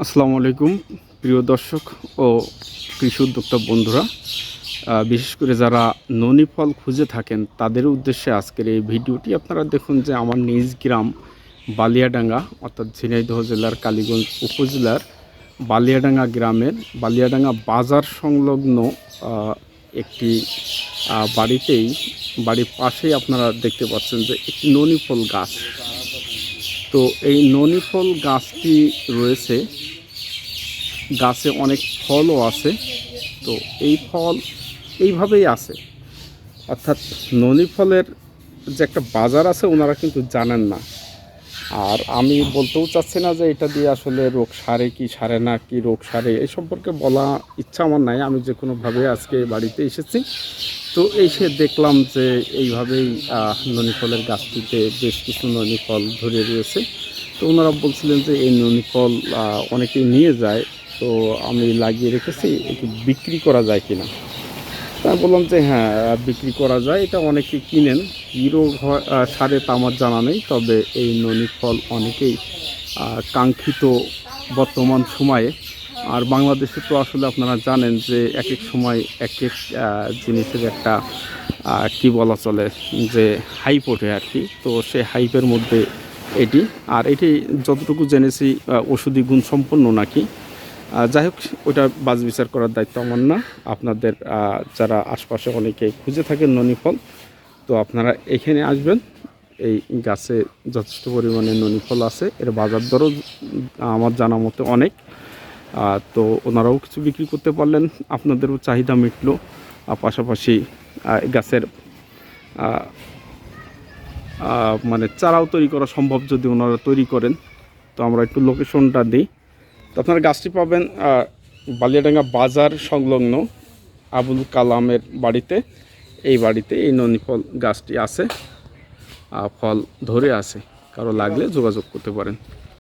আসসালামু আলাইকুম, প্রিয় দর্শক ও কৃষি উদ্যোক্তা বন্ধুরা। বিশেষ করে যারা ননি ফল খুঁজে থাকেন, তাদের উদ্দেশ্যে আজকের এই ভিডিওটি আপনারা দেখুন যে আমার নিজ গ্রাম বালিয়াডাঙ্গা, অর্থাৎ ঝিনাইদহ জেলার কালীগঞ্জ উপজেলার বালিয়াডাঙ্গা গ্রামের বালিয়াডাঙ্গা বাজার সংলগ্ন একটি বাড়িতেই, বাড়ির পাশেই আপনারা দেখতে পাচ্ছেন যে একটি ননি ফল গাছ। তো এই ননি ফল গাছটি রয়েছে। গাছে অনেক ফলও আছে। তো এই ফল এইভাবেই আছে। অর্থাৎ ননি ফলের যে একটা বাজার আছে, ওনারা কিন্তু জানেন না। আর আমি বলতেও চাচ্ছি না যে এটা দিয়ে আসলে রোগ সারে কি সারে না কি রোগ সারে এই সম্পর্কে বলা ইচ্ছা আমার নাই। আমি যে কোনোভাবে আজকে বাড়িতে এসেছি। তো এসে দেখলাম যে এইভাবেই আহ, ননি ফলের গাছটিতে বেশ কিছু ননি ফল ধরে রয়েছে। তো ওনারা বলছিলেন যে এই ননি ফল অনেকেই নিয়ে যায়। তো আমি লাগিয়ে রেখেছি এটি বিক্রি করা যায় কিনা। আমি বললাম যে হ্যাঁ বিক্রি করা যায়। এটা অনেকে কিনেন। হয় সারে আমার জানা নেই, তবে এই ননি ফল অনেকেই কাঙ্ক্ষিত বর্তমান সময়ে। আর বাংলাদেশে তো আসলে আপনারা জানেন যে এক এক সময় এক এক জিনিসের একটা কি বলা চলে, যে হাইপ ওঠে আর কি। তো সে হাইপের মধ্যে এটি। আর এটি যতটুকু জেনেছি ওষুধি গুণ সম্পন্ন নাকি। যাই হোক ওটা বাজ বিচার করার দায়িত্ব আমার না। আপনাদের যারা আশপাশে অনেকে খুঁজে থাকেন ননি ফল তো আপনারা এখানে আসবেন। এই গাছে যথেষ্ট পরিমাণে ননি ফল আছে। এর বাজার দরও আমার জানা মতে অনেক। তো ওনারাও কিছু বিক্রি করতে পারলেন। আপনাদেরও চাহিদা মিটলো। পাশাপাশি গাছের মানে চারাও তৈরি করা সম্ভব যদি ওনারা তৈরি করেন। তো আমরা একটু লোকেশনটা দিই। তো আপনারা গাছটি পাবেন বালিয়াডাঙ্গা বাজার সংলগ্ন আবুল কালামের বাড়িতে। এই বাড়িতে এই ননি ফল গাছটি আছে ফল ধরে আছে। কারও লাগলে যোগাযোগ করতে পারেন।